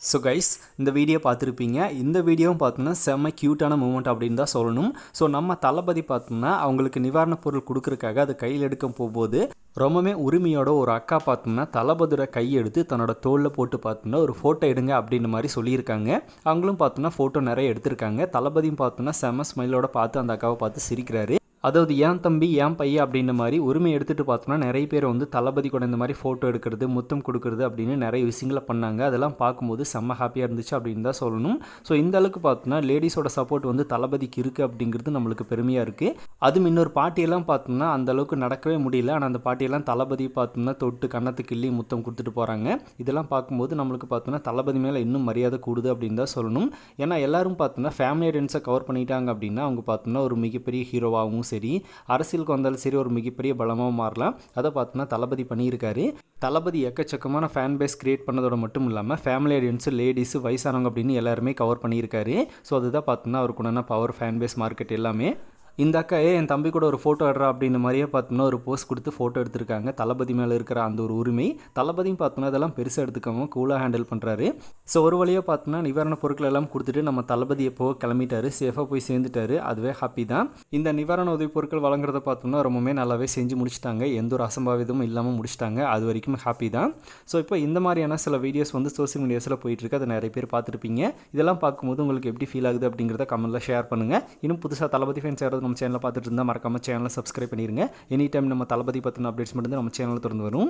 So guys இந்த video பார்த்துருப்பீங்க. இந்த வீடியோவும் பார்த்தோன்னா செம்ம க்யூட்டான மூமெண்ட் அப்படின்னு தான் சொல்லணும். ஸோ நம்ம தளபதி பார்த்தோம்னா அவங்களுக்கு நிவாரணப் பொருள் கொடுக்குறக்காக அதை கையில் எடுக்க போகும்போது ரொம்பவே உரிமையோட ஒரு அக்கா பார்த்தோம்னா தளபதியோட கையெடுத்து தன்னோட தோளில் போட்டு பார்த்தோம்னா ஒரு ஃபோட்டோ எடுங்க அப்படின்ற மாதிரி சொல்லியிருக்காங்க. அவங்களும் பார்த்தோம்னா ஃபோட்டோ நிறைய எடுத்திருக்காங்க. தளபதியும் பார்த்தோம்னா செம்ம ஸ்மைலோட பார்த்து அந்த அக்காவை பார்த்து சிரிக்கிறாரு. அதாவது ஏன் தம்பி ஏன் பையன் அப்படின்ற மாதிரி உரிமை எடுத்துகிட்டு பார்த்தோம்னா நிறைய பேர் வந்து தளபதி கூட இந்த மாதிரி ஃபோட்டோ எடுக்கிறது முத்தம் கொடுக்கறது அப்படின்னு நிறைய விஷயங்களை பண்ணாங்க. அதெல்லாம் பார்க்கும்போது செம்ம ஹாப்பியாக இருந்துச்சு அப்படின்னு தான் சொல்லணும். ஸோ இந்த அளவுக்கு பார்த்தோம்னா லேடிஸோட சப்போர்ட் வந்து தளபதிக்கு இருக்குது அப்படிங்கிறது நம்மளுக்கு பெருமையாக இருக்குது அதுவும் இன்னொரு பாட்டியெல்லாம் பார்த்தோம்னா அந்த அளவுக்கு நடக்கவே முடியல. ஆனால் அந்த பாட்டியெல்லாம் தளபதி பார்த்தோம்னா தொட்டு கன்னத்துக்கு கிள்ளி முத்தம் கொடுத்துட்டு போகிறாங்க இதெல்லாம் பார்க்கும்போது நம்மளுக்கு பார்த்தோம்னா தளபதி மேலே இன்னும் மரியாதை கூடுது அப்படின்னு தான் சொல்லணும். ஏன்னா எல்லாரும் பார்த்தோம்னா ஃபேமிலி ஐடென்ஸை கவர் பண்ணிட்டாங்க அப்படின்னா அவங்க பார்த்தோம்னா ஒரு மிகப்பெரிய ஹீரோவாகவும் சரி சரி அரசியலுக்கு வந்தாலும் சரி ஒரு மிகப்பெரிய பலமாக மாறலாம். அதை பார்த்தோன்னா தளபதி பண்ணியிருக்காரு. தளபதி எக்கச்சக்கமான ஃபேன் பேஸ் கிரியேட் பண்ணதோட மட்டும் இல்லாமல் ஃபேமிலி ஆடியன்ஸு லேடிஸு வயசானவங்க அப்படின்னு எல்லாருமே கவர் பண்ணியிருக்காரு. ஸோ அதுதான் பார்த்தோன்னா அவருக்கு உண்டான பவர் ஃபேன் பேஸ் மார்க்கெட் எல்லாமே. இந்த அக்கா ஏ என் தம்பி கூட ஒரு ஃபோட்டோ எடுறா அப்படின்ற மாதிரியே பார்த்தோம்னா ஒரு போஸ்ட் கொடுத்து ஃபோட்டோ எடுத்திருக்காங்க. தளபதி மேலே இருக்கிற அந்த ஒரு உரிமை. தளபதியும் பார்த்தோம்னா இதெல்லாம் பெருசாக எடுத்துக்காம கூலாக ஹேண்டில் பண்ணுறாரு ஸோ ஒரு வழியாக பார்த்தோம்னா நிவாரண பொருட்கள் எல்லாம் கொடுத்துட்டு நம்ம தளபதி எப்போ கிளம்பிட்டாரு. சேஃபாக போய் சேர்ந்துட்டாரு. அதுவே ஹாப்பி தான். இந்த நிவாரண உதவி பொருட்கள் வழங்குறத பார்த்தோம்னா ரொம்பவே நல்லாவே செஞ்சு முடிச்சிட்டாங்க. எந்த ஒரு அசம்பாவிதமும் இல்லாமல் முடிச்சிட்டாங்க. அது வரைக்கும் ஹாப்பி தான். ஸோ இப்போ இந்த மாதிரியான சில வீடியோஸ் வந்து சோசியல் மீடியாஸில் போயிட்டுருக்கு. அதை நிறைய பேர் பார்த்துருப்பீங்க. இதெல்லாம் பார்க்கும்போது உங்களுக்கு எப்படி ஃபீல் ஆகுது அப்படிங்கிறத கமெண்ட்டில் ஷேர் பண்ணுங்கள் இன்னும் புதுசாக தளபதி ஃபேன்ஸ் யாராவது நம்ம சேனலில் பார்த்துட்டு இருந்தால் மறக்காமல் சேனலை சப்ஸ்கிரைப் பண்ணிடுங்க எனி டைம் நம்ம தளபதி பற்றின அப்டேட்ஸ் மட்டும் நம்ம சேனலில் திறந்து வரும்.